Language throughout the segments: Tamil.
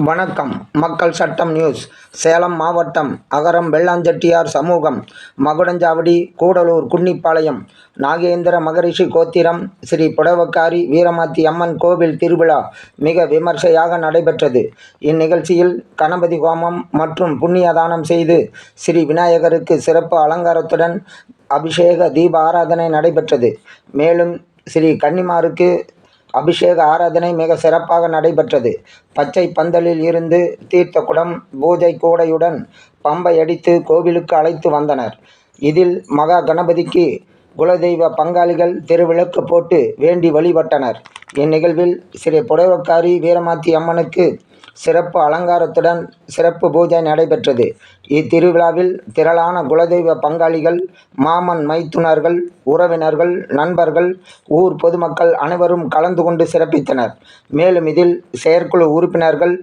வணக்கம். மக்கள் சட்டம் நியூஸ். சேலம் மாவட்டம் அகரம் வெள்ளாஞ்செட்டியார் சமூகம் மகுடஞ்சாவடி கூடலூர் குன்னிப்பாளையம் நாகேந்திர மகரிஷி கோத்திரம் ஸ்ரீ புடவக்காரி வீரமாத்தி அம்மன் கோவில் திருவிழா மிக விமர்சையாக நடைபெற்றது. இந்நிகழ்ச்சியில் கணபதி ஹோமம் மற்றும் புண்ணியதானம் செய்து ஸ்ரீ விநாயகருக்கு சிறப்பு அலங்காரத்துடன் அபிஷேக தீப ஆராதனை நடைபெற்றது. மேலும் ஸ்ரீ கன்னிமாருக்கு அபிஷேக ஆராதனை மிக சிறப்பாக நடைபெற்றது. பச்சை பந்தலில் இருந்து தீர்த்த குடம் பூஜை கூடையுடன் பம்பை அடித்து கோவிலுக்கு அழைத்து வந்தனர். இதில் மகா கணபதிக்கு குலதெய்வ பங்காளிகள் திருவிளக்கு போட்டு வேண்டி வழிபட்டனர். இந்நிகழ்வில் ஸ்ரீ புடவக்காரி வீரமாத்தி அம்மனுக்கு சிறப்பு அலங்காரத்துடன் சிறப்பு பூஜை நடைபெற்றது. இத்திருவிழாவில் திரளான குலதெய்வ பங்காளிகள் மாமன் மைத்துனர்கள் உறவினர்கள் நண்பர்கள் ஊர் பொதுமக்கள் அனைவரும் கலந்து கொண்டு சிறப்பித்தனர். மேலும் இதில் செயற்குழு உறுப்பினர்கள்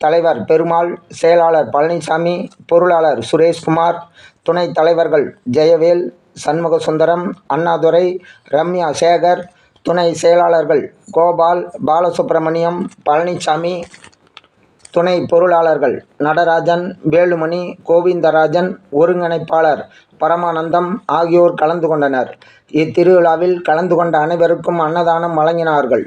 தலைவர் பெருமாள் செயலாளர் பழனிசாமி பொருளாளர் சுரேஷ்குமார் துணைத் தலைவர்கள் ஜெயவேல் சண்முகசுந்தரம் அண்ணாதுரை ரம்யா சேகர் துணை செயலாளர்கள் கோபால் பாலசுப்பிரமணியம் பழனிசாமி துணை பொருளாளர்கள் நடராஜன் வேலுமணி கோவிந்தராஜன் ஒருங்கிணைப்பாளர் பரமானந்தம் ஆகியோர் கலந்து கொண்டனர் இத்திருவிழாவில் கலந்து கொண்ட அனைவருக்கும் அன்னதானம் வழங்கினார்கள்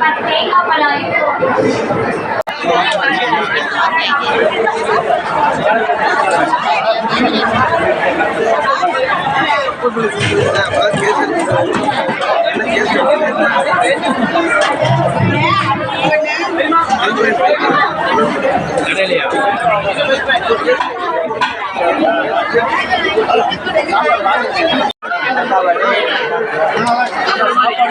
Patenga pala yun. Gracias.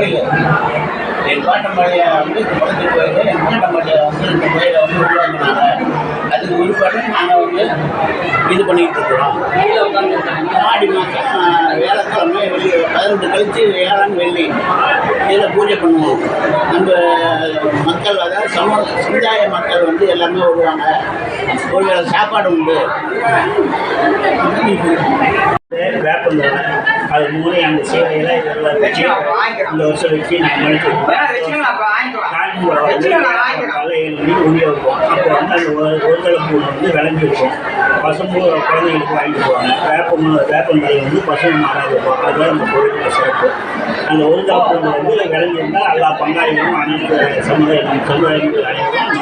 கோயில். என் பாட்டம்பாளைய வந்து குழந்தை கோயில் என் பாட்டம்பாளைய வந்து இந்த கோயிலை வந்து உருவாக்குனாங்க. அதுக்கு முற்பாடு நாங்கள் வந்து இது பண்ணிக்கிட்டு இருக்கிறோம். ஆடி மாதம் வேலைக்கிழமை வெள்ளி பதினெட்டு கழிச்சு ஏழாம் வெள்ளி. இதில் பூஜை பண்ணுவோம். நம்ம மக்கள் அதாவது சமூக சமுதாய மக்கள் வந்து எல்லாமே வருவாங்க. ஒரு வேளை சாப்பாடு உண்டு. வேப்பந்தலை அது மூணு அந்த சீலையில் இதெல்லாம் வச்சு இந்த வருஷம் வச்சு ஏழு மணிக்கு முடிய வைப்போம் அப்போ வந்து அந்த ஒரு ஒருதலை பூ வந்து விளைஞ்சி வைப்போம் பசும்பூ குழந்தைங்களுக்கு வாங்கிட்டு போவாங்க வேப்பம் வேப்பந்தலை வந்து பசுமை மாறாது வைப்போம் அதுதான் நம்ம கோயிலோட சிறப்பு அந்த ஒருதலை பூ வந்து விளைஞ்சிருந்தால் எல்லா பங்காளிகளும் அனைத்து சமுதாயம் சமுதாயங்கள் அனைவரும்